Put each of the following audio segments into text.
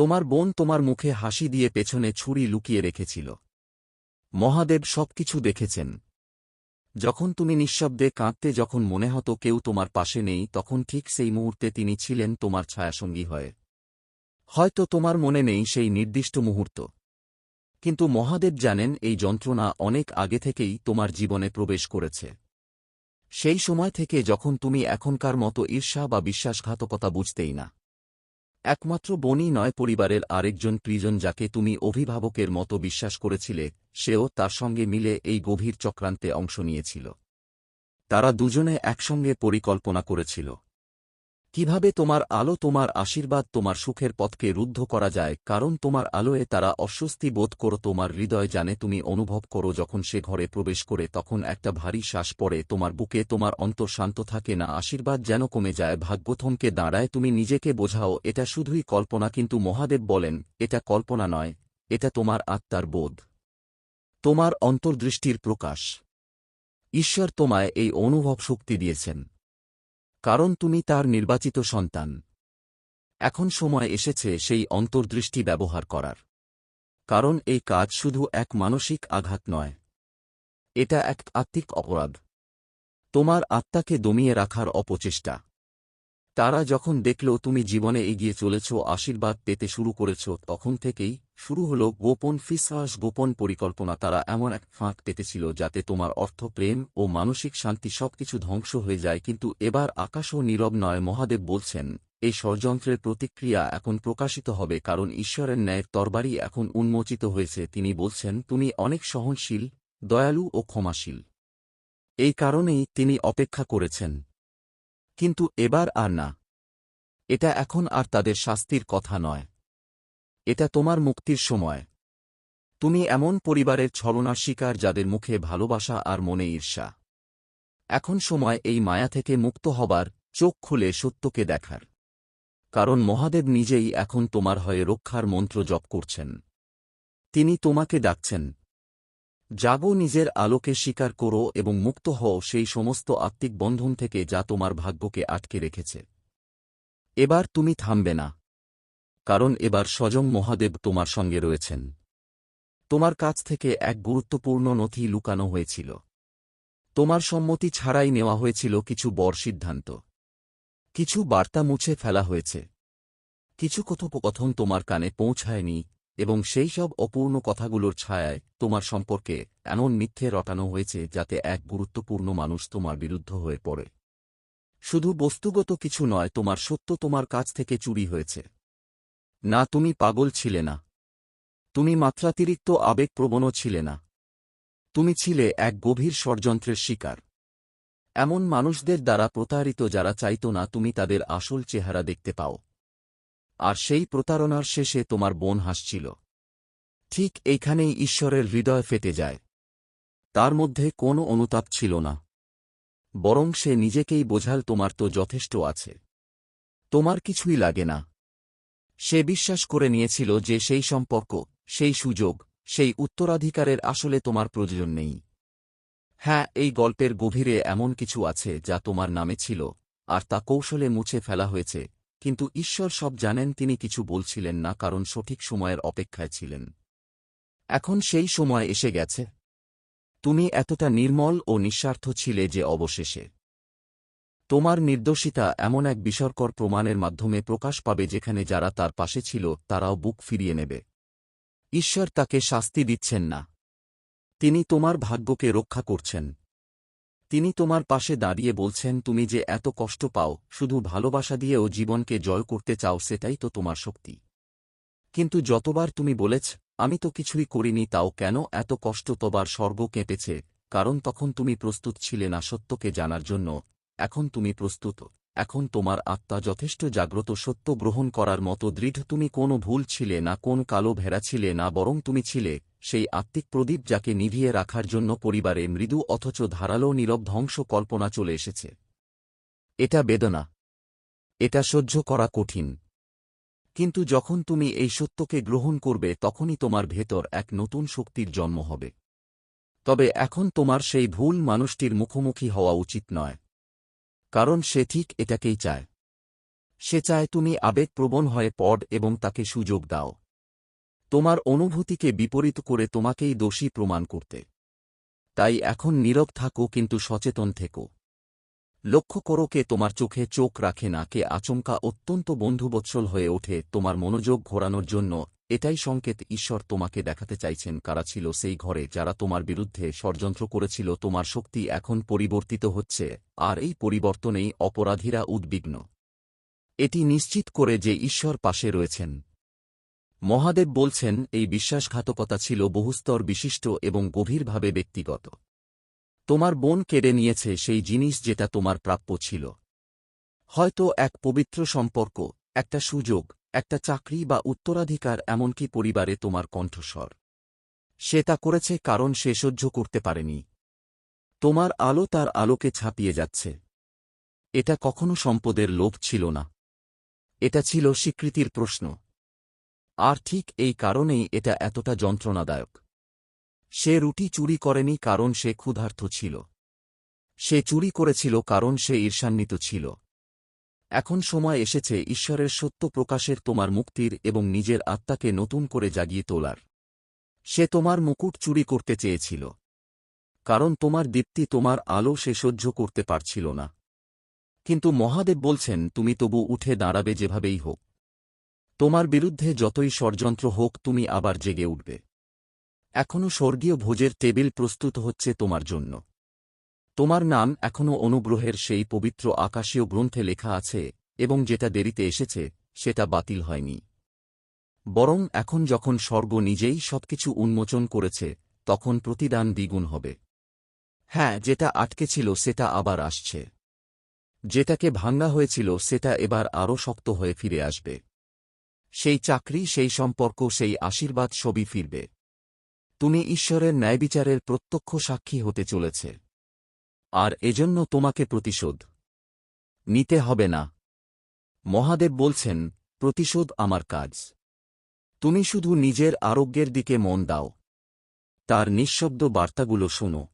তোমার বোন তোমার মুখে হাসি দিয়ে পেছনে ছুরি লুকিয়ে রেখেছিল। মহাদেব সবকিছু দেখেছেন। যখন তুমি নিঃশব্দে কাঁদতে যখন মনে হতো কেউ তোমার পাশে নেই, তখন ঠিক সেই মুহূর্তে তিনি ছিলেন তোমার ছায়াসঙ্গী হয়ে। হয়তো তোমার মনে নেই সেই নির্দিষ্ট মুহূর্ত। কিন্তু মহাদেব জানেন এই যন্ত্রণা অনেক আগে থেকেই তোমার জীবনে প্রবেশ করেছে। সেই সময় থেকে যখন তুমি এখনকার মতো ঈর্ষা বা বিশ্বাসঘাতকতা বুঝতেই না। একমাত্র বনি নয়, পরিবারের আরেকজন প্রিজন যাকে তুমি অভিভাবকের মতো বিশ্বাস করেছিলে, সেও তার সঙ্গে মিলে এই গভীর চক্রান্তে অংশ নিয়েছিল। তারা দুজনে একসঙ্গে পরিকল্পনা করেছিল। কীভাবে তোমার আলো তোমার আশীর্বাদ তোমার সুখের পথকে রুদ্ধ করা যায়, কারণ তোমার আলোয় তারা অস্বস্তি বোধ করো, তোমার হৃদয় জানে তুমি অনুভব করো, যখন সে ঘরে প্রবেশ করে তখন একটা ভারী শ্বাস পড়ে, তোমার বুকে তোমার অন্তর শান্ত থাকে না, আশীর্বাদ যেন কমে যায়, ভাগ্যথমকে দাঁড়ায়, তুমি নিজেকে বোঝাও, এটা শুধুই কল্পনা, কিন্তু মহাদেব বলেন, এটা কল্পনা নয়, এটা তোমার আত্মার বোধ। তোমার অন্তর্দৃষ্টির প্রকাশ। ঈশ্বর তোমায় এই অনুভব শক্তি দিয়েছেন। কারণ তুমি তার নির্বাচিত সন্তান। এখন সময় এসেছে সেই অন্তর্দৃষ্টি ব্যবহার করার। কারণ এই কাজ শুধু এক মানসিক আঘাত নয়। এটা এক আত্মিক অপরাধ। তোমার আত্মাকে দমিয়ে রাখার অপচেষ্টা। তারা যখন দেখল তুমি জীবনে এগিয়ে চলেছ, আশীর্বাদ পেতে শুরু করেছ, তখন থেকেই শুরু হল গোপন ফিসফাস, গোপন পরিকল্পনা। তারা এমন এক ফাঁক পেতেছিল যাতে তোমার অর্থ, প্রেম ও মানসিক শান্তি সবকিছু ধ্বংস হয়ে যায়। কিন্তু এবার আকাশও নীরব নয়, মহাদেব বলছেন, এই ষড়যন্ত্রের প্রতিক্রিয়া এখন প্রকাশিত হবে কারণ ঈশ্বরের ন্যায়ের তরবারি এখন উন্মোচিত হয়েছে। তিনি বলছেন, তুমি অনেক সহনশীল, দয়ালু ও ক্ষমাশীল। এই কারণেই তিনি অপেক্ষা করেছেন। কিন্তু এবার আর না। এটা এখন আর তাদের শাস্তির কথা নয়। এটা তোমার মুক্তির সময়। তুমি এমন পরিবারের ছলনার শিকার যাদের মুখে ভালোবাসা আর মনে ঈর্ষা। এখন সময় এই মায়া থেকে মুক্ত হবার, চোখ খুলে সত্যকে দেখার। কারণ মহাদেব নিজেই এখন তোমার হয়ে রক্ষার মন্ত্র জপ করছেন। তিনি তোমাকে ডাকছেন। জাগো, নিজের আলোকে স্বীকার করো এবং মুক্ত হও সেই সমস্ত আত্মিক বন্ধন থেকে যা তোমার ভাগ্যকে আটকে রেখেছে। এবার তুমি থামবে না। কারণ এবার স্বজং মহাদেব তোমার সঙ্গে রয়েছেন। তোমার কাছ থেকে এক গুরুত্বপূর্ণ নথি লুকানো হয়েছিল। তোমার সম্মতি ছাড়াই নেওয়া হয়েছিল কিছু বড় সিদ্ধান্ত। কিছু বার্তা মুছে ফেলা হয়েছে। কিছু কথোপকথন তোমার কানে পৌঁছায়নি এবং সেই সব অপূর্ণ কথাগুলোর ছায়ায় তোমার সম্পর্কে এমন মিথ্যে রটানো হয়েছে যাতে এক গুরুত্বপূর্ণ মানুষ তোমার বিরুদ্ধ হয়ে পড়ে। শুধু বস্তুগত কিছু নয়, তোমার সত্য তোমার কাছ থেকে চুরি হয়েছে। না তুমি পাগল ছিলে না। তুমি মাত্রাতিরিক্ত আবেগপ্রবণও ছিলে না। তুমি ছিলে এক গভীর ষড়যন্ত্রের শিকার। এমন মানুষদের দ্বারা প্রতারিত যারা চাইত না তুমি তাদের আসল চেহারা দেখতে পাও। আর সেই প্রতারণার শেষে তোমার বোন হাসছিল। ঠিক এইখানেই ঈশ্বরের হৃদয় ফেটে যায়। তার মধ্যে কোনো অনুতাপ ছিল না। বরং সে নিজেকেই বোঝাল তোমার তো যথেষ্ট আছে। তোমার কিছুই লাগে না। সে বিশ্বাস করে নিয়েছিল যে সেই সম্পর্ক, সেই সুযোগ, সেই উত্তরাধিকারের আসলে তোমার প্রয়োজন নেই। হ্যাঁ এই গল্পের গভীরে এমন কিছু আছে যা তোমার নামে ছিল, আর তা কৌশলে মুছে ফেলা হয়েছে, কিন্তু ঈশ্বর সব জানেন তিনি কিছু বলছিলেন না কারণ সঠিক সময়ের অপেক্ষায় ছিলেন। এখন সেই সময় এসে গেছে। তুমি এতটা নির্মল ও নিঃস্বার্থ ছিলে যে অবশেষে। তোমার নির্দোষিতা এমন এক বিসর্কর প্রমাণের মাধ্যমে প্রকাশ পাবে যেখানে যারা তার পাশে ছিল, তারাও বুক ফিরিয়ে নেবে। ঈশ্বর তাকে শাস্তি দিচ্ছেন না। তিনি তোমার ভাগ্যকে রক্ষা করছেন। তিনি তোমার পাশে দাঁড়িয়ে বলছেন, তুমি যে এত কষ্ট পাও, শুধু ভালোবাসা দিয়েও জীবনকে জয় করতে চাও, সেটাই তো তোমার শক্তি। কিন্তু যতবার তুমি বলেছ, আমি তো কিছুই করিনি, তাও কেন এত কষ্ট তোবার স্বর্গ কেঁপেছে কারণ তখন তুমি প্রস্তুত ছিলে না সত্যকে জানার জন্য। এখন তুমি প্রস্তুত। এখন তোমার আত্মা যথেষ্ট জাগ্রত সত্য গ্রহণ করার মতো দৃঢ় তুমি কোনো ভুল ছিলে না, কোন কালো ভেড়া ছিলে না, বরং তুমি ছিলে সেই আত্মিক প্রদীপ যাকে নিভিয়ে রাখার জন্য পরিবারে মৃদু অথচ ধারালো নীরব ধ্বংস কল্পনা চলে এসেছে। এটা বেদনা। এটা সহ্য করা কঠিন। কিন্তু যখন তুমি এই সত্যকে গ্রহণ করবে, তখনই তোমার ভেতর এক নতুন শক্তির জন্ম হবে। তবে এখন তোমার সেই ভুল মানুষটির মুখোমুখি হওয়া উচিত নয়। কারণ সে ঠিক এটাকেই চায়। সে চায় তুমি আবেগপ্রবণ হয়ে পড এবং তাকে সুযোগ দাও। তোমার অনুভূতিকে বিপরীত করে তোমাকেই দোষী প্রমাণ করতে। তাই এখন নীরব থাকো কিন্তু সচেতন থেকো। লক্ষ্য করো কে তোমার চোখে চোখ রাখে না কে আচমকা অত্যন্ত বন্ধুবৎসল হয়ে ওঠে তোমার মনোযোগ ঘোরানোর জন্য এটাই সংকেত ঈশ্বর তোমাকে দেখাতে চাইছেন কারা ছিল সেই ঘরে যারা তোমার বিরুদ্ধে ষড়যন্ত্র করেছিল, তোমার শক্তি এখন পরিবর্তিত হচ্ছে, আর এই পরিবর্তনেই অপরাধীরা উদ্বিগ্ন। এটি নিশ্চিত করে যে ঈশ্বর পাশে রয়েছেন। মহাদেব বলছেন, এই বিশ্বাসঘাতকতা ছিল বহুস্তর বিশিষ্ট এবং গভীরভাবে ব্যক্তিগত। তোমার বোন কেড়ে নিয়েছে সেই জিনিস যেটা তোমার প্রাপ্য ছিল। হয়তো এক পবিত্র সম্পর্ক, একটা সুযোগ একটা চাকরি বা উত্তরাধিকার এমনকি পরিবারে তোমার কণ্ঠস্বর। সে তা করেছে কারণ সে সহ্য করতে পারেনি। তোমার আলো তার আলোকে ছাপিয়ে যাচ্ছে। এটা কখনো সম্পদের লোভ ছিল না। এটা ছিল স্বীকৃতির প্রশ্ন। আর ঠিক এই কারণেই এটা এতটা যন্ত্রণাদায়ক। সে রুটি চুরি করেনি কারণ সে ক্ষুধার্থ ছিল। সে চুরি করেছিল কারণ সে ঈর্ষান্বিত ছিল। এখন সময় এসেছে ঈশ্বরের সত্য প্রকাশের তোমার মুক্তির এবং নিজের আত্মাকে নতুন করে জাগিয়ে তোলার। সে তোমার মুকুট চুরি করতে চেয়েছিল। কারণ তোমার দীপ্তি তোমার আলো সে সহ্য করতে পারছিল না। কিন্তু মহাদেব বলছেন, তুমি তবু উঠে দাঁড়াবে যেভাবেই হোক। তোমার বিরুদ্ধে যতই ষড়যন্ত্র হোক, তুমি আবার জেগে উঠবে। এখনও স্বর্গীয় ভোজের টেবিল প্রস্তুত হচ্ছে তোমার জন্য। তোমার নাম এখনও অনুগ্রহের সেই পবিত্র আকাশীয় গ্রন্থে লেখা আছে, এবং যেটা দেরিতে এসেছে, সেটা বাতিল হয়নি। বরং এখন যখন স্বর্গ নিজেই সবকিছু উন্মোচন করেছে, তখন প্রতিদান দ্বিগুণ হবে। হ্যাঁ যেটা আটকে ছিল, সেটা আবার আসছে। যেটাকে ভাঙ্গা হয়েছিল, সেটা এবার আরও শক্ত হয়ে ফিরে আসবে। সেই চাকরি, সেই সম্পর্ক, সেই আশীর্বাদ সবই ফিরবে। তুমি ঈশ্বরের ন্যায়বিচারের প্রত্যক্ষ সাক্ষী হতে চলেছে। আর এজন্য তোমাকে প্রতিশোধ নিতে হবে না। মহাদেব বলছেন, প্রতিশোধ আমার কাজ। তুমি শুধু নিজের আরোগ্যের দিকে মন দাও। তার নিঃশব্দ বার্তাগুলো শোনো।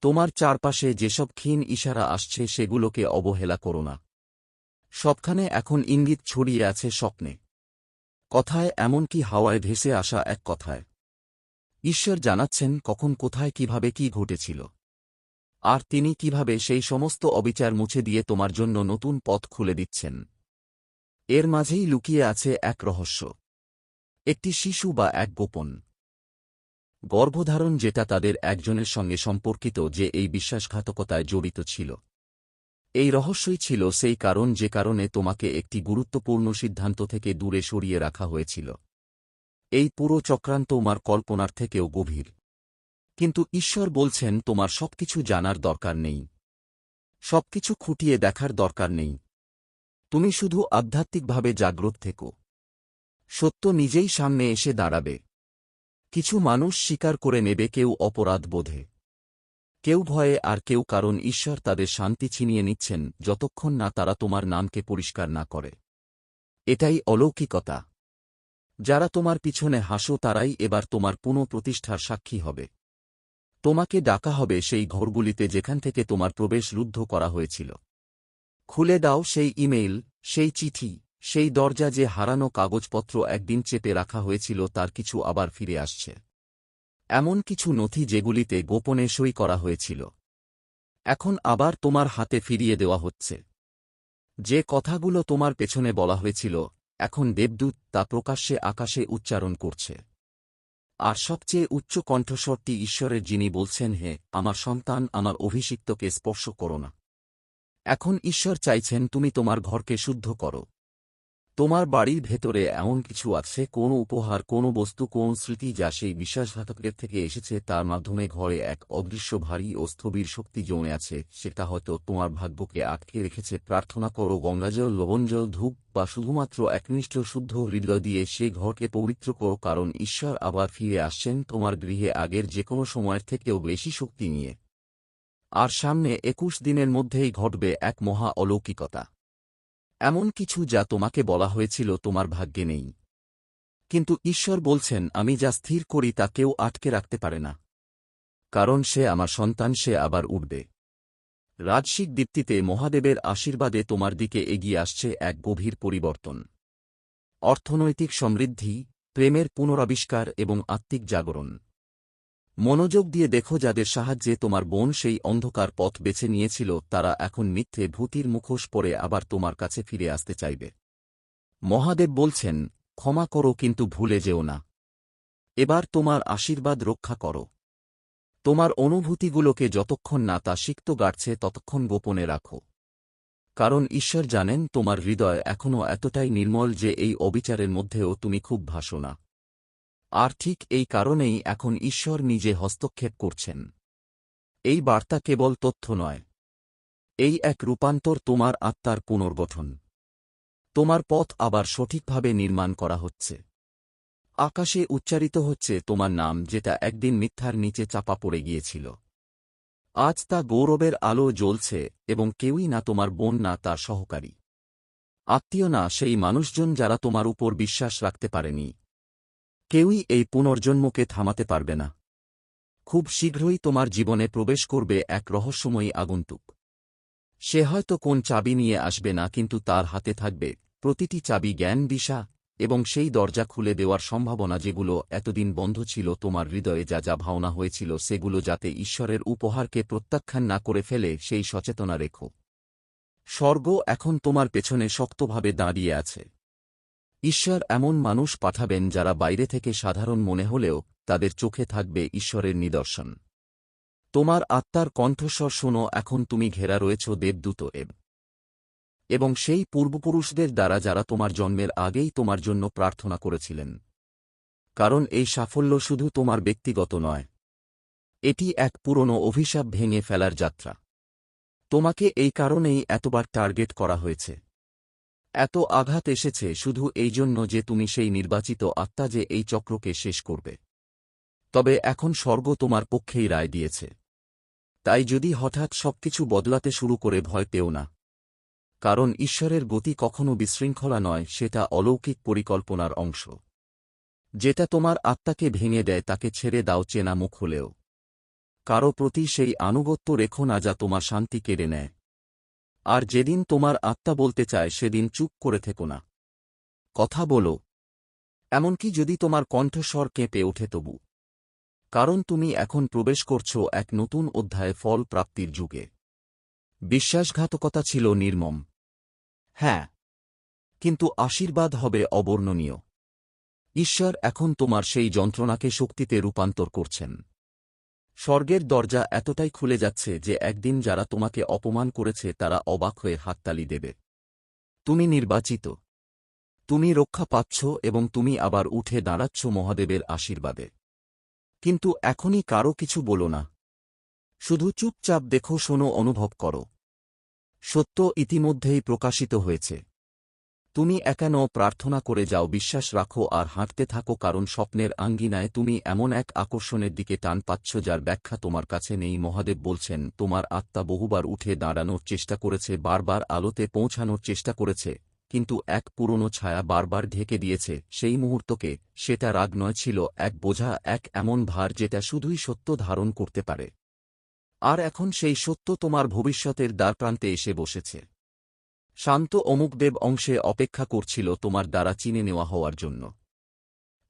তোমার চারপাশে যেসব ক্ষীণ ইশারা আসছে সেগুলোকে অবহেলা করো না। সবখানে এখন ইঙ্গিত ছড়িয়ে আছে স্বপ্নে। কথায় এমনকি হাওয়ায় ভেসে আসা এক কথায়। ঈশ্বর জানাচ্ছেন কখন কোথায় কীভাবে কি ঘটেছিল। আর তিনি কীভাবে সেই সমস্ত অবিচার মুছে দিয়ে তোমার জন্য নতুন পথ খুলে দিচ্ছেন? এর মাঝেই লুকিয়ে আছে এক রহস্য। একটি শিশু বা এক গোপন। গর্ভধারণ যেটা তাদের একজনের সঙ্গে সম্পর্কিত যে এই বিশ্বাসঘাতকতায় জড়িত ছিল। এই রহস্যই ছিল সেই কারণ যে কারণে তোমাকে একটি গুরুত্বপূর্ণ সিদ্ধান্ত থেকে দূরে সরিয়ে রাখা হয়েছিল। এই পুরো চক্রান্ত তোমার কল্পনার থেকেও গভীর। কিন্তু ঈশ্বর বলছেন, তোমার সবকিছু জানার দরকার নেই। সবকিছু খুঁটিয়ে দেখার দরকার নেই। তুমি শুধু আধ্যাত্মিকভাবে জাগ্রত থেকো। সত্য নিজেই সামনে এসে দাঁড়াবে। কিছু মানুষ স্বীকার করে নেবে, কেউ অপরাধ বোধে। কেউ ভয়ে, আর কেউ কারণ ঈশ্বর তাদের শান্তি ছিনিয়ে নিচ্ছেন, যতক্ষণ না তারা তোমার নামকে পরিষ্কার না করে। এটাই অলৌকিকতা। যারা তোমার পিছনে হাসো, তারাই এবার তোমার পুনঃপ্রতিষ্ঠার সাক্ষী হবে। তোমাকে ডাকা হবে সেই ঘরগুলিতে যেখান থেকে তোমার প্রবেশ রুদ্ধ করা হয়েছিল। খুলে দাও সেই ইমেইল, সেই চিঠি, সেই দরজা যে হারানো কাগজপত্র একদিন চেপে রাখা হয়েছিল তার কিছু আবার ফিরে আসছে। এমন কিছু নথি যেগুলিতে গোপনে সই করা হয়েছিল। এখন আবার তোমার হাতে ফিরিয়ে দেওয়া হচ্ছে। যে কথাগুলো তোমার পেছনে বলা হয়েছিল, এখন দেবদূত তা প্রকাশ্যে আকাশে উচ্চারণ করছে। আর সবচেয়ে উচ্চ কণ্ঠস্বরটি ঈশ্বরের যিনি বলছেন, হে, আমার সন্তান, আমার অভিষিক্তকে স্পর্শ করো না। এখন ঈশ্বর চাইছেন তুমি তোমার ঘরকে শুদ্ধ করো। তোমার বাড়ির ভেতরে এমন কিছু আছে, কোনো উপহার, কোনো বস্তু, কোন স্মৃতি যা সেই বিশ্বাসঘাতকের থেকে এসেছে, তার মাধ্যমে ঘরে এক অদৃশ্য ভারী ও স্থবির শক্তি জমে আছে, সেটা হয়তো তোমার ভাগ্যকে আটকে রেখেছে। প্রার্থনা করো, গঙ্গাজল, লবণজল, ধূপ বা শুধুমাত্র একনিষ্ঠ শুদ্ধ হৃদয় দিয়ে সেই ঘরকে পবিত্র করো, কারণ ঈশ্বর আবার ফিরে আসছেন তোমার গৃহে আগের যে কোনো সময়ের থেকেও বেশি শক্তি নিয়ে। আর সামনে একুশ দিনের মধ্যেই ঘটবে এক মহা অলৌকিকতা। এমন কিছু যা তোমাকে বলা হয়েছিল তোমার ভাগ্যে নেই। কিন্তু ঈশ্বর বলছেন, আমি যা স্থির করি তা কেউ আটকে রাখতে পারে না। কারণ সে আমার সন্তান, সে আবার উঠবে। রাজসিক দীপ্তিতে মহাদেবের আশীর্বাদে তোমার দিকে এগিয়ে আসছে এক গভীর পরিবর্তন। অর্থনৈতিক সমৃদ্ধি, প্রেমের পুনরাবিষ্কার এবং আত্মিক জাগরণ। মনোযোগ দিয়ে দেখো যাদের সাহায্যে তোমার বোন সেই অন্ধকার পথ বেছে নিয়েছিল, তারা এখন মিথ্যে ভূতির মুখোশ পরে আবার তোমার কাছে ফিরে আসতে চাইবে। মহাদেব বলছেন, ক্ষমা করো কিন্তু ভুলে যেও না। এবার তোমার আশীর্বাদ রক্ষা করো। তোমার অনুভূতিগুলোকে যতক্ষণ না তা সিক্ত গাড়ছে ততক্ষণ গোপনে রাখো। কারণ ঈশ্বর জানেন তোমার হৃদয় এখনও এতটাই নির্মল যে এই অবিচারের মধ্যেও তুমি খুব ভাসো না। আর ঠিক এই কারণেই এখন ঈশ্বর নিজে হস্তক্ষেপ করছেন। এই বার্তা কেবল তথ্য নয়। এই এক রূপান্তর তোমার আত্মার পুনর্গঠন। তোমার পথ আবার সঠিকভাবে নির্মাণ করা হচ্ছে। আকাশে উচ্চারিত হচ্ছে তোমার নাম, যেটা একদিন মিথ্যার নিচে চাপা পড়ে গিয়েছিল। আজ তা গৌরবের আলো জ্বলছে এবং কেউই না তোমার বোন, না তার সহকারী। আত্মীয় না সেই মানুষজন যারা তোমার উপর বিশ্বাস রাখতে পারেনি। কেউই এই পুনর্জন্মকে থামাতে পারবে না। খুব শীঘ্রই তোমার জীবনে প্রবেশ করবে এক রহস্যময়ী আগন্তুক। সে হয়তো কোন চাবি নিয়ে আসবে না, কিন্তু তার হাতে থাকবে প্রতিটি চাবি জ্ঞান, দিশা এবং সেই দরজা খুলে দেওয়ার সম্ভাবনা যেগুলো এতদিন বন্ধ ছিল তোমার হৃদয়ে যা যা ভাওনা হয়েছিল সেগুলো যাতে ঈশ্বরের উপহারকে প্রত্যাখ্যান না করে ফেলে, সেই সচেতনা রেখো। স্বর্গ এখন তোমার পেছনে শক্তভাবে দাঁড়িয়ে আছে। ঈশ্বর এমন মানুষ পাঠাবেন যারা বাইরে থেকে সাধারণ মনে হলেও তাদের চোখে থাকবে ঈশ্বরের নিদর্শন। তোমার আত্মার কণ্ঠস্বর শোনো, এখন তুমি ঘেরা রয়েছ দেবদূত এব। এবং সেই পূর্বপুরুষদের দ্বারা যারা তোমার জন্মের আগেই তোমার জন্য প্রার্থনা করেছিলেন। কারণ এই সাফল্য শুধু তোমার ব্যক্তিগত নয়। এটি এক পুরনো অভিশাপ ভেঙে ফেলার যাত্রা। তোমাকে এই কারণেই এতবার টার্গেট করা হয়েছে। এত আঘাত এসেছে শুধু এই জন্য যে তুমি সেই নির্বাচিত আত্মা যে এই চক্রকে শেষ করবে। তবে এখন স্বর্গ তোমার পক্ষেই রায় দিয়েছে। তাই যদি হঠাৎ সবকিছু বদলাতে শুরু করে ভয় পেও না। কারণ ঈশ্বরের গতি কখনো বিশৃঙ্খলা নয়, সেটা অলৌকিক পরিকল্পনার অংশ। যেটা তোমার আত্মাকে ভেঙে দেয়, তাকে ছেড়ে দাও, চেনা মুখ হলেও। কারও প্রতি সেই আনুগত্য রেখো না যা তোমার শান্তি কেড়ে নেয়। আর যেদিন তোমার আত্মা বলতে চায়, সেদিন চুপ করে থেকো না। কথা বলো। এমনকি যদি তোমার কণ্ঠস্বর কেঁপে ওঠে তবু। কারণ তুমি এখন প্রবেশ করছ এক নতুন অধ্যায়ে ফল প্রাপ্তির যুগে। বিশ্বাসঘাতকতা ছিল নির্মম। হ্যাঁ। কিন্তু আশীর্বাদ হবে অবর্ণনীয়। ঈশ্বর এখন তোমার সেই যন্ত্রণাকে শক্তিতে রূপান্তর করছেন। স্বর্গের দরজা এতটাই খুলে যাচ্ছে যে একদিন যারা তোমাকে অপমান করেছে তারা অবাক হয়ে হাততালি দেবে। তুমি নির্বাচিত। তুমি রক্ষা পাচ্ছ এবং তুমি আবার উঠে দাঁড়াচ্ছ মহাদেবের আশীর্বাদে। কিন্তু এখনই কারও কিছু বলো না। শুধু চুপচাপ দেখো, শোনো, অনুভব করো। সত্য ইতিমধ্যেই প্রকাশিত হয়েছে। তুমি একান প্রার্থনা করে যাও, বিশ্বাস রাখো আর হাঁটতে থাকো, কারণ স্বপ্নের আঙ্গিনায় তুমি এমন এক আকর্ষণের দিকে টান পাচ্ছ যার ব্যাখ্যা তোমার কাছে নেই। মহাদেব বলছেন, তোমার আত্মা বহুবার উঠে দাঁড়ানোর চেষ্টা করেছে, বারবার আলোতে পৌঁছানোর চেষ্টা করেছে, কিন্তু এক পুরনো ছায়া বারবার ঢেকে দিয়েছে। সেই মুহূর্তকে সেটা রাগ নয়, ছিল এক বোঝা, এক এমন ভার যেটা শুধুই সত্য ধারণ করতে পারে। আর এখন সেই সত্য তোমার ভবিষ্যতের দ্বারপ্রান্তে এসে বসেছে। শান্ত অমুকদেব অংশে অপেক্ষা করছিল তোমার দ্বারা চিনে নেওয়া হওয়ার জন্য।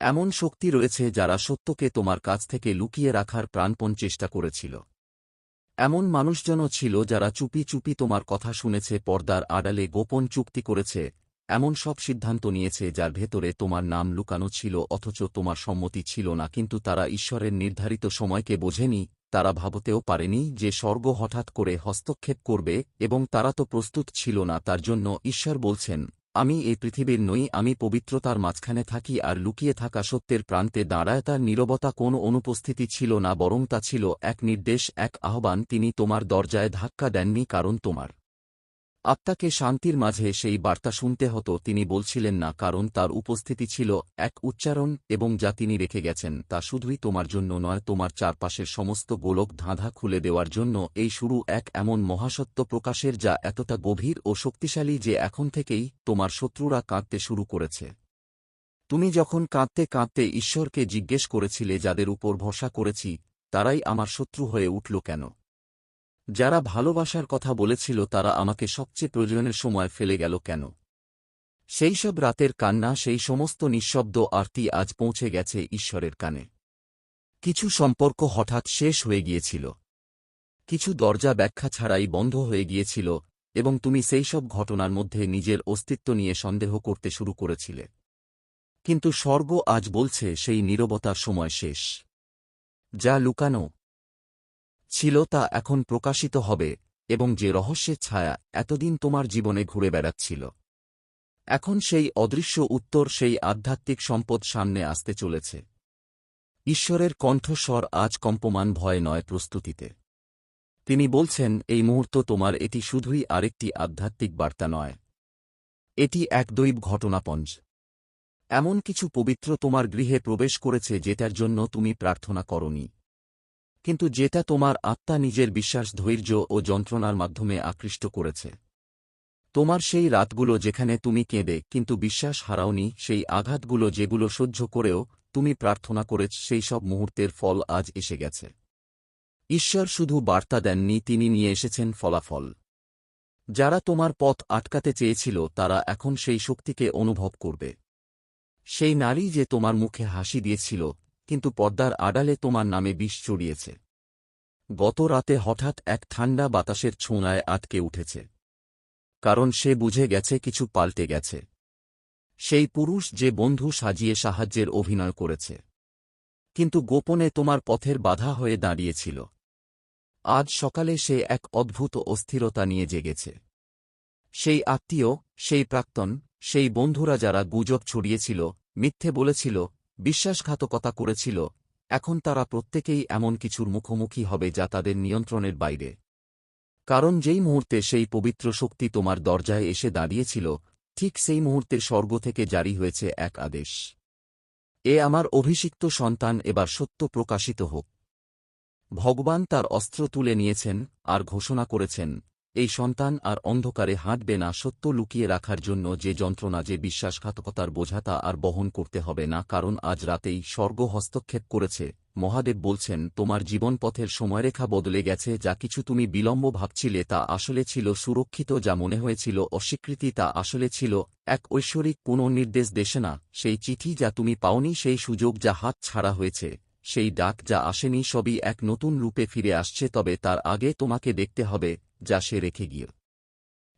এমন শক্তি রয়েছে যারা সত্যকে তোমার কাছ থেকে লুকিয়ে রাখার প্রাণপণ চেষ্টা করেছিল। এমন মানুষজনও ছিল যারা চুপি চুপি তোমার কথা শুনেছে, পর্দার আড়ালে গোপন চুক্তি করেছে, এমন সব সিদ্ধান্ত নিয়েছে যার ভেতরে তোমার নাম লুকানো ছিল, অথচ তোমার সম্মতি ছিল না, কিন্তু তারা ঈশ্বরের নির্ধারিত সময়কে বোঝেনি তারা ভাবতেও পারেনি যে স্বর্গ হঠাৎ করে হস্তক্ষেপ করবে এবং তারা তো প্রস্তুত ছিল না, তার জন্য ঈশ্বর বলছেন, আমি এই পৃথিবীর নই, আমি পবিত্রতার মাঝখানে থাকি আর লুকিয়ে থাকা সত্যের প্রান্তে দাঁড়ায়। তার নীরবতা কোনো অনুপস্থিতি ছিল না, বরং তা ছিল এক নির্দেশ, এক আহ্বান, তিনি তোমার দরজায় ধাক্কা দেননি, কারণ তোমার আত্মাকে শান্তির মাঝে সেই বার্তা শুনতে হতো, তিনি বলছিলেন, না, কারণ তার উপস্থিতি ছিল এক উচ্চারণ এবং যা তিনি রেখে গেছেন, তা শুধুই তোমার জন্য নয়, তোমার চারপাশের সমস্ত গোলক ধাঁধা খুলে দেওয়ার জন্য। এই শুরু এক এমন মহাসত্য প্রকাশের যা এতটা গভীর ও শক্তিশালী যে এখন থেকেই তোমার শত্রুরা কাঁদতে শুরু করেছে। তুমি যখন কাঁদতে কাঁদতে ঈশ্বরকে জিজ্ঞেস করেছিলে, যাদের উপর ভরসা করেছি, তারাই আমার শত্রু হয়ে উঠল কেন? যারা ভালোবাসার কথা বলেছিল তারা আমাকে সবচেয়ে প্রয়োজনের সময় ফেলে গেল কেন? সেই সব রাতের কান্না, সেই সমস্ত নিঃশব্দ আরতি আজ পৌঁছে গেছে ঈশ্বরের কানে। কিছু সম্পর্ক হঠাৎ শেষ হয়ে গিয়েছিল। কিছু দরজা ব্যাখ্যা ছাড়াই বন্ধ হয়ে গিয়েছিল এবং তুমি সেই সব ঘটনার মধ্যে নিজের অস্তিত্ব নিয়ে সন্দেহ করতে শুরু করেছিলে। কিন্তু স্বর্গ আজ বলছে সেই নীরবতার সময় শেষ। যা লুকানো ছিল তা এখন প্রকাশিত হবে, এবং যে রহস্যের ছায়া এতদিন তোমার জীবনে ঘুরে বেড়াচ্ছিল। এখন সেই অদৃশ্য উত্তর, সেই আধ্যাত্মিক সম্পদ সামনে আসতে চলেছে। ঈশ্বরের কণ্ঠস্বর আজ কম্পমান ভয় নয় প্রস্তুতিতে। তিনি বলছেন, এই মুহূর্ত তোমার, এটি শুধুই আরেকটি আধ্যাত্মিক বার্তা নয়। এটি এক দৈব ঘটনাপঞ্জ। এমন কিছু পবিত্র তোমার গৃহে প্রবেশ করেছে যেটার জন্য তুমি প্রার্থনা করনি। কিন্তু যেটা তোমার আত্মা নিজের বিশ্বাস, ধৈর্য ও যন্ত্রণার মাধ্যমে আকৃষ্ট করেছে। তোমার সেই রাতগুলো যেখানে তুমি কেঁদে, কিন্তু বিশ্বাস হারাওনি, সেই আঘাতগুলো যেগুলো সহ্য করেও তুমি প্রার্থনা করেছ, সেই সব মুহূর্তের ফল আজ এসে গেছে। ঈশ্বর শুধু বার্তা দেননি, তিনি নিয়ে এসেছেন ফলাফল। যারা তোমার পথ আটকাতে চেয়েছিল, তারা এখন সেই শক্তিকে অনুভব করবে। সেই নারী যে তোমার মুখে হাসি দিয়েছিল কিন্তু পদ্মার আড়ালে তোমার নামে বিষ চড়িয়েছে গত রাতে হঠাৎ এক ঠান্ডা বাতাসের ছোঁয়ায় আটকে উঠেছে। কারণ সে বুঝে গেছে কিছু পাল্টে গেছে। সেই পুরুষ যে বন্ধু সাজিয়ে সাহায্যের অভিনয় করেছে। কিন্তু গোপনে তোমার পথের বাধা হয়ে দাঁড়িয়েছিল। আজ সকালে সে এক অদ্ভুত অস্থিরতা নিয়ে জেগেছে। সেই আত্মীয়, সেই প্রাক্তন, সেই বন্ধুরা যারা গুজব ছড়িয়েছিল, মিথ্যে বলেছিল বিশ্বাসঘাতকতা করেছিল, এখন তারা প্রত্যেকেই এমন কিছুর মুখোমুখি হবে যা তাদের নিয়ন্ত্রণের বাইরে। কারণ যেই মুহূর্তে সেই পবিত্র শক্তি তোমার দরজায় এসে দাঁড়িয়েছিল, ঠিক সেই মুহূর্তে স্বর্গ থেকে জারি হয়েছে এক আদেশ। এ আমার অভিষিক্ত সন্তান এবার সত্য প্রকাশিত হোক। ভগবান তার অস্ত্র তুলে নিয়েছেন আর ঘোষণা করেছেন এই সন্তান আর অন্ধকারে হাঁটবে না সত্য লুকিয়ে রাখার জন্য যে যন্ত্রণা, যে বিশ্বাসঘাতকতার বোঝাতা আর বহন করতে হবে না, কারণ আজ রাতেই স্বর্গ হস্তক্ষেপ করেছে। মহাদেব বলছেন, তোমার জীবনপথের সময়রেখা বদলে গেছে, যা কিছু তুমি বিলম্ব ভাবছিলে তা আসলে ছিল সুরক্ষিত, যা মনে হয়েছিল অস্বীকৃতি তা আসলে ছিল এক ঐশ্বরিক পুনর্নির্দেশ দেশনা সেই চিঠি যা তুমি পাওনি, সেই সুযোগ যা হাত ছাড়া হয়েছে, সেই ডাক যা আসেনি, সবই এক নতুন রূপে ফিরে আসছে, তবে তার আগে তোমাকে দেখতে হবে। যা সে রেখে গিয়ে।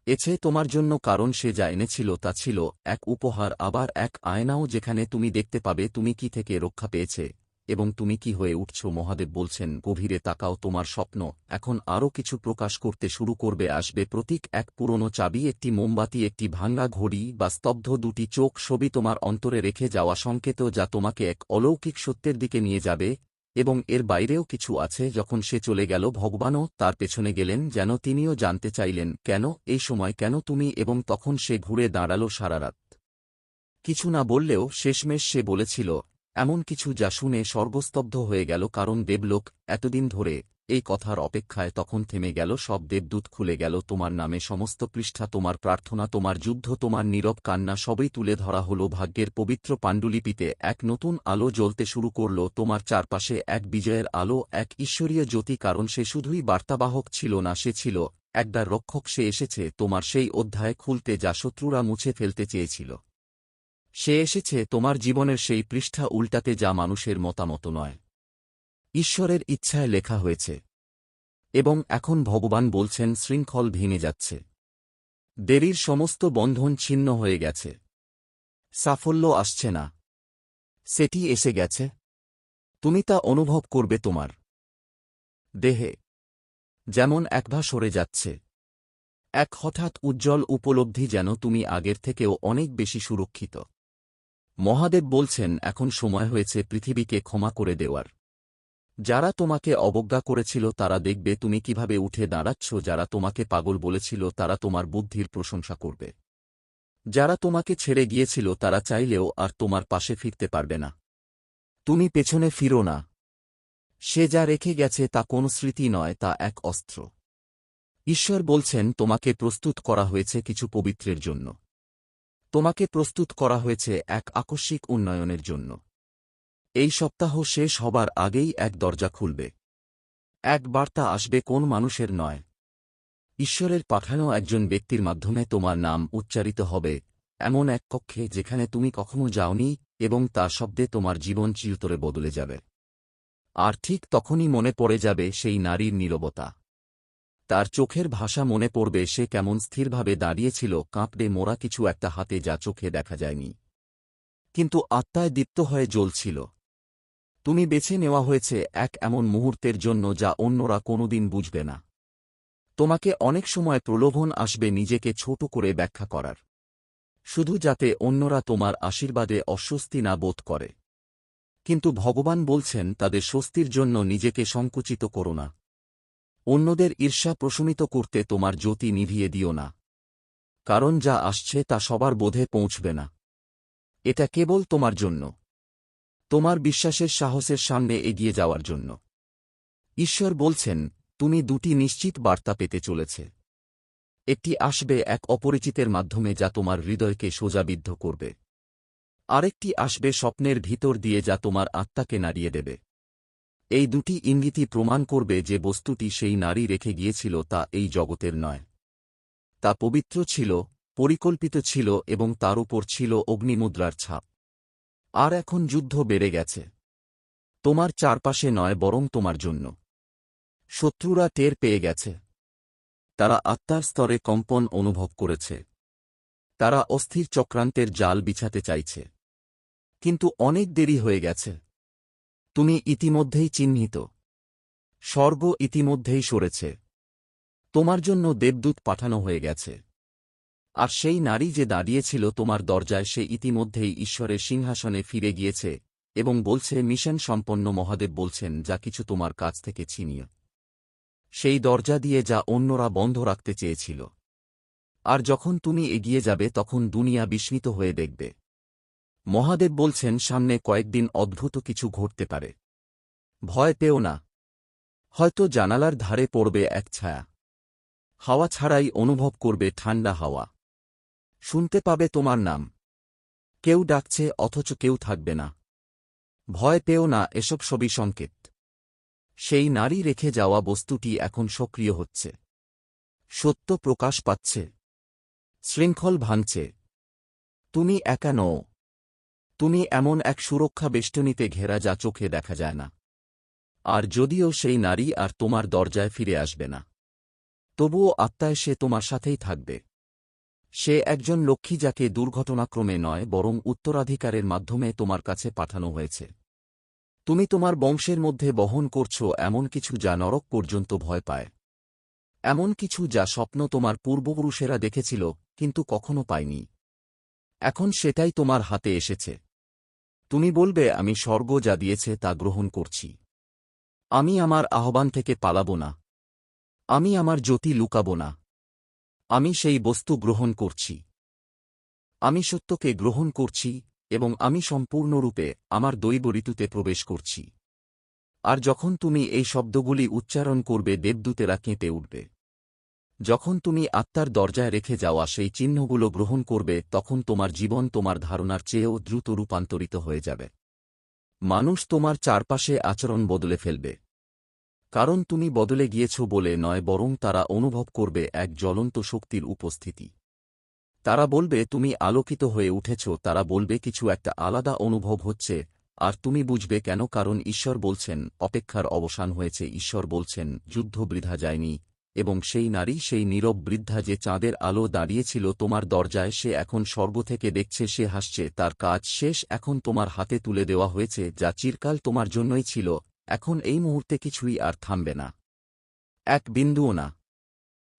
এছে তোমার জন্য কারণ সে যা এনেছিল তা ছিল এক উপহার, আবার এক আয়নাও যেখানে তুমি দেখতে পাবে তুমি কি থেকে রক্ষা পেয়েছে এবং তুমি কি হয়ে উঠছ। মহাদেব বলছেন, গভীরে তাকাও, তোমার স্বপ্ন এখন আরও কিছু প্রকাশ করতে শুরু করবে। আসবে প্রতীক, এক পুরনো চাবি, একটি মোমবাতি, একটি ভাঙ্গা ঘড়ি বা স্তব্ধ দুটি চোখ। ছবি তোমার অন্তরে রেখে যাওয়া সংকেত যা তোমাকে এক অলৌকিক সত্যের দিকে নিয়ে যাবে। এবং এর বাইরেও কিছু আছে যখন সে চলে গেল, ভগবানও তার পেছনে গেলেন যেন তিনিও জানতে চাইলেন, কেন, এই সময় কেন তুমি এবং তখন সে ঘুরে দাঁড়াল সারারাত কিছু না বললেও শেষমেশ সে বলেছিল, এমন কিছু যা শুনে সর্বস্তব্ধ হয়ে গেল কারণ দেবলোক এতদিন ধরে এই কথার অপেক্ষায় তখন থেমে গেল সব দেবদূত খুলে গেল তোমার নামে সমস্ত পৃষ্ঠা, তোমার প্রার্থনা, তোমার যুদ্ধ, তোমার নীরব কান্না সবই তুলে ধরা হল ভাগ্যের পবিত্র পাণ্ডুলিপিতে। এক নতুন আলো জ্বলতে শুরু করল তোমার চারপাশে, এক বিজয়ের আলো, এক ঈশ্বরীয় জ্যোতি, কারণ সে শুধুই বার্তাবাহক ছিল না, সে ছিল একবার রক্ষক, সে এসেছে তোমার সেই অধ্যায় খুলতে যা শত্রুরা মুছে ফেলতে চেয়েছিল। সে এসেছে তোমার জীবনের সেই পৃষ্ঠা উল্টাতে যা মানুষের মতামত নয়। ঈশ্বরের ইচ্ছায় লেখা হয়েছে। এবং এখন ভগবান বলছেন, শৃঙ্খল ভেঙে যাচ্ছে। দেরির সমস্ত বন্ধন ছিন্ন হয়ে গেছে। সাফল্য আসছে না। সেটি এসে গেছে। তুমি তা অনুভব করবে তোমার। দেহে। যেমন একভা সরে যাচ্ছে। এক হঠাৎ উজ্জ্বল উপলব্ধি যেন তুমি আগের থেকেও অনেক বেশি সুরক্ষিত। মহাদেব বলছেন, এখন সময় হয়েছে পৃথিবীকে ক্ষমা করে দেওয়ার। যারা তোমাকে অবজ্ঞা করেছিল, তারা দেখবে তুমি কীভাবে উঠে দাঁড়াচ্ছ। যারা তোমাকে পাগল বলেছিল, তারা তোমার বুদ্ধির প্রশংসা করবে। যারা তোমাকে ছেড়ে গিয়েছিল, তারা চাইলেও আর তোমার পাশে ফিরতে পারবে না। তুমি পেছনে ফিরো না। সে যা রেখে গেছে, তা কোন স্মৃতি নয়, তা এক অস্ত্র। ঈশ্বর বলছেন, তোমাকে প্রস্তুত করা হয়েছে কিছু পবিত্রের জন্য। তোমাকে প্রস্তুত করা হয়েছে এক আকস্মিক উন্নয়নের জন্য। এই সপ্তাহ শেষ হবার আগেই এক দরজা খুলবে। এক বার্তা আসবে কোন মানুষের নয়। ঈশ্বরের পাঠানো একজন ব্যক্তির মাধ্যমে তোমার নাম উচ্চারিত হবে, এমন এক কক্ষে যেখানে তুমি কখনো যাওনি এবং তার শব্দে তোমার জীবন চিরতরে বদলে যাবে। আর ঠিক তখনই মনে পড়ে যাবে সেই নারীর নীরবতা। তার চোখের ভাষা মনে পড়বে সে কেমন স্থিরভাবে দাঁড়িয়েছিল কাঁপড়ে মোড়া কিছু একটা হাতে যা চোখে দেখা যায়নি। কিন্তু আত্মায় দীপ্ত হয়ে জ্বলছিল। তুমি বেছে নেওয়া হয়েছে এক এমন মুহূর্তের জন্য যা অন্যরা কোনোদিন বুঝবে না। তোমাকে অনেক সময় প্রলোভন আসবে নিজেকে ছোট করে ব্যাখ্যা করার। শুধু যাতে অন্যরা তোমার আশীর্বাদে অস্বস্তি না বোধ করে। কিন্তু ভগবান বলছেন, তাদের স্বস্তির জন্য নিজেকে সংকুচিত করো না। অন্যদের ঈর্ষা প্রশমিত করতে তোমার জ্যোতি নিভিয়ে দিও না। কারণ যা আসছে তা সবার বোধে পৌঁছবে না। এটা কেবল তোমার জন্য। তোমার বিশ্বাসের সাহসের সামনে এগিয়ে যাওয়ার জন্য। ঈশ্বর বলছেন, তুমি দুটি নিশ্চিত বার্তা পেতে চলেছে। একটি আসবে এক অপরিচিতের মাধ্যমে যা তোমার হৃদয়কে সোজাবিদ্ধ করবে। আরেকটি আসবে স্বপ্নের ভিতর দিয়ে যা তোমার আত্মাকে নাড়িয়ে দেবে। এই দুটি ইঙ্গিতই প্রমাণ করবে যে বস্তুটি সেই নারী রেখে গিয়েছিল তা এই জগতের নয়। তা পবিত্র ছিল, পরিকল্পিত ছিল এবং তার উপর ছিল অগ্নিমুদ্রার ছাপ। আর এখন যুদ্ধ বেড়ে গেছে। তোমার চারপাশে নয়, বরং তোমার জন্য। শত্রুরা টের পেয়ে গেছে। তারা আত্মার স্তরে কম্পন অনুভব করেছে। তারা অস্থির চক্রান্তের জাল বিছাতে চাইছে। কিন্তু অনেক দেরি হয়ে গেছে। তুমি ইতিমধ্যেই চিহ্নিত। স্বর্গ ইতিমধ্যেই সরেছে। তোমার জন্য দেবদূত পাঠানো হয়ে গেছে। আর সেই নারী যে দাঁড়িয়েছিল তোমার দরজায় সে ইতিমধ্যেই ঈশ্বরের সিংহাসনে ফিরে গিয়েছে এবং বলছে, মিশন সম্পন্ন মহাদেব বলছেন, যা কিছু তোমার কাছ থেকে ছিনিয়ে। সেই দরজা দিয়ে যা অন্যরা বন্ধ রাখতে চেয়েছিল। আর যখন তুমি এগিয়ে যাবে, তখন দুনিয়া বিস্মিত হয়ে দেখবে। মহাদেব বলছেন, সামনে কয়েকদিন অদ্ভুত কিছু ঘটতে পারে। ভয় পেও না। হয়তো জানালার ধারে পড়বে এক ছায়া। হাওয়া ছাড়াই অনুভব করবে ঠান্ডা হাওয়া। শুনতে পাবে তোমার নাম। কেউ ডাকছে অথচ কেউ থাকবে না। ভয় পেও না, এসব সবই সংকেত। সেই নারী রেখে যাওয়া বস্তুটি এখন সক্রিয় হচ্ছে। সত্য প্রকাশ পাচ্ছে। শৃঙ্খল ভাঙছে। তুমি একা নও। তুমি এমন এক সুরক্ষা বেষ্টনীতে ঘেরা যা চোখে দেখা যায় না। আর যদিও সেই নারী আর তোমার দরজায় ফিরে আসবে না। তবুও আত্মায় সে তোমার সাথেই থাকবে। সে একজন লক্ষ্মী যাকে দুর্ঘটনাক্রমে নয়, বরং উত্তরাধিকারের মাধ্যমে তোমার কাছে পাঠানো হয়েছে। তুমি তোমার বংশের মধ্যে বহন করছ এমন কিছু যা নরক পর্যন্ত ভয় পায়। এমন কিছু যা স্বপ্ন তোমার পূর্বপুরুষেরা দেখেছিল, কিন্তু কখনো পায়নি। এখন সেটাই তোমার হাতে এসেছে। তুমি বলবে, আমি স্বর্গ যা দিয়েছে তা গ্রহণ করছি। আমি আমার আহ্বান থেকে পালাব না। আমি আমার জ্যোতি লুকাব না। আমি সেই বস্তু গ্রহণ করছি। আমি সত্যকে গ্রহণ করছি এবং আমি সম্পূর্ণরূপে আমার দৈব ঋতুতে প্রবেশ করছি। আর যখন তুমি এই শব্দগুলি উচ্চারণ করবে, দেবদূতেরা কেঁপে উঠবে। যখন তুমি আত্মার দরজায় রেখে যাওয়া সেই চিহ্নগুলো গ্রহণ করবে, তখন তোমার জীবন তোমার ধারণার চেয়েও দ্রুত রূপান্তরিত হয়ে যাবে। মানুষ তোমার চারপাশে আচরণ বদলে ফেলবে। কারণ তুমি বদলে গিয়েছ বলে নয় বরং তারা অনুভব করবে এক জ্বলন্ত শক্তির উপস্থিতি। তারা বলবে, তুমি আলোকিত হয়ে উঠেছ। তারা বলবে, কিছু একটা আলাদা অনুভব হচ্ছে। আর তুমি বুঝবে কেন? কারণ ঈশ্বর বলছেন, অপেক্ষার অবসান হয়েছে। ঈশ্বর বলছেন, যুদ্ধ বৃথা যায়নি। এবং সেই নারী, সেই নীরব বৃদ্ধা যে চাঁদের আলো দাঁড়িয়েছিল তোমার দরজায়, সে এখন স্বর্গ থেকে দেখছে, সে হাসছে, তার কাজ শেষ, এখন তোমার হাতে তুলে দেওয়া হয়েছে, যা চিরকাল তোমার জন্যই ছিল। এখন এই মুহূর্তে কিছুই আর থামবে না। এক বিন্দুও না।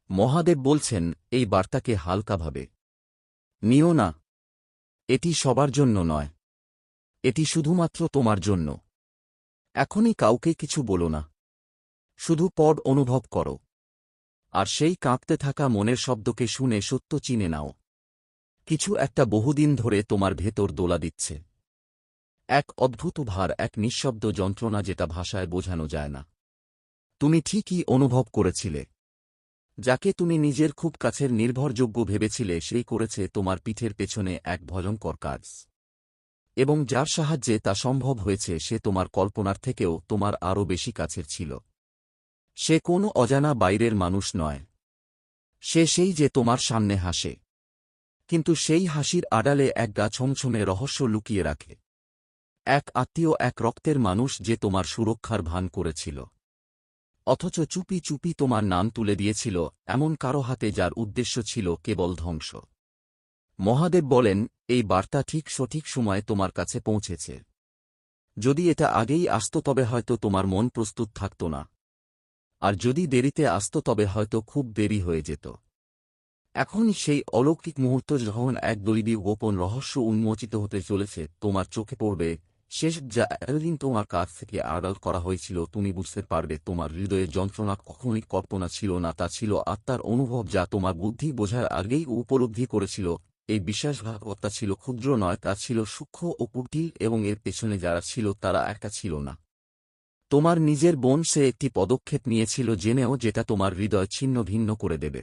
মহাদেব বলছেন, এই বার্তাকে হালকাভাবে নিও না। এটি সবার জন্য নয়। এটি শুধুমাত্র তোমার জন্য। এখনই কাউকে কিছু বলো না। শুধু পড অনুভব করো। আর সেই কাঁপতে থাকা মনের শব্দকে শুনে সত্য চিনে নাও। কিছু একটা বহুদিন ধরে তোমার ভেতর দোলা দিচ্ছে। এক অদ্ভুত ভার, এক নিঃশব্দ যন্ত্রণা যেটা ভাষায় বোঝানো যায় না। তুমি ঠিকই অনুভব করেছিলে। যাকে তুমি নিজের খুব কাছের নির্ভরযোগ্য ভেবেছিলে সেই করেছে তোমার পিঠের পেছনে এক ভয়ঙ্কর কাজ। এবং যার সাহায্যে তা সম্ভব হয়েছে, সে তোমার কল্পনার থেকেও তোমার আরও বেশি কাছের ছিল। সে কোনো অজানা বাইরের মানুষ নয়। সে সেই যে তোমার সামনে হাসে। কিন্তু সেই হাসির আড়ালে এক গা ছমছমে রহস্য লুকিয়ে রাখে। এক আত্মীয় এক রক্তের মানুষ যে তোমার সুরক্ষার ভান করেছিল। অথচ চুপি চুপি তোমার নাম তুলে দিয়েছিল, এমন কারও হাতে যার উদ্দেশ্য ছিল কেবল ধ্বংস। মহাদেব বলেন, এই বার্তা ঠিক সঠিক সময়ে তোমার কাছে পৌঁছেছে। যদি এটা আগেই আসত তবে হয়তো তোমার মন প্রস্তুত থাকত না। আর যদি দেরিতে আসত তবে হয়তো খুব দেরি হয়ে যেত। এখন সেই অলৌকিক মুহূর্ত যখন এক দৈবী গোপন রহস্য উন্মোচিত হতে চলেছে, তোমার চোখে পড়বে শেষ যা এতদিন তোমার কাছ থেকে আড়াল করা হয়েছিল, তুমি বুঝতে পারবে তোমার হৃদয়ের যন্ত্রণা কখনোই কল্পনা ছিল না, তা ছিল আত্মার অনুভব যা তোমার বুদ্ধি বোঝার আগেই উপলব্ধি করেছিল। এই বিশ্বাসঘাতকতা ছিল ক্ষুদ্র নয়, তা ছিল সূক্ষ্ম ও কুটিল এবং এর পেছনে যারা ছিল তারা একা ছিল না। তোমার নিজের বোন সে একটি পদক্ষেপ নিয়েছিল জেনেও যেটা তোমার হৃদয় ছিন্ন ভিন্ন করে দেবে।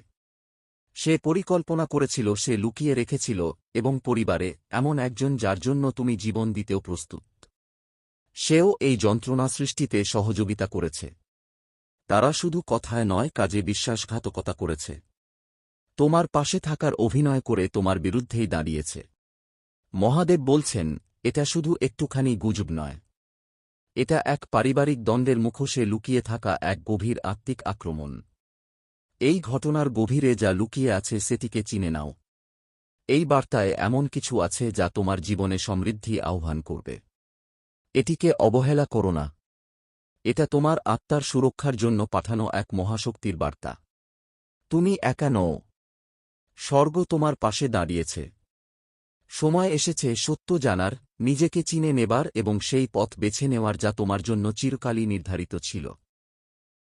সে পরিকল্পনা করেছিল, সে লুকিয়ে রেখেছিল এবং পরিবারে এমন একজন যার জন্য তুমি জীবন দিতেও প্রস্তুত। সেও এই যন্ত্রণা সৃষ্টিতে সহযোগিতা করেছে। তারা শুধু কথায় নয়, কাজে বিশ্বাসঘাতকতা করেছে। তোমার পাশে থাকার অভিনয় করে তোমার বিরুদ্ধেই দাঁড়িয়েছে। মহাদেব বলছেন, এটা শুধু একটুখানি গুজব নয়। এটা এক পারিবারিক দ্বন্দ্বের মুখোশে লুকিয়ে থাকা এক গভীর আত্মিক আক্রমণ। এই ঘটনার গভীরে যা লুকিয়ে আছে সেটিকে চিনে নাও। এই বার্তায় এমন কিছু আছে যা তোমার জীবনে সমৃদ্ধি আহ্বান করবে। এটিকে অবহেলা করো না। এটা তোমার আত্মার সুরক্ষার জন্য পাঠানো এক মহাশক্তির বার্তা। তুমি একা নও। স্বর্গ তোমার পাশে দাঁড়িয়েছে। সময় এসেছে সত্য জানার, নিজেকে চিনে নেবার এবং সেই পথ বেছে নেওয়ার যা তোমার জন্য চিরকালই নির্ধারিত ছিল।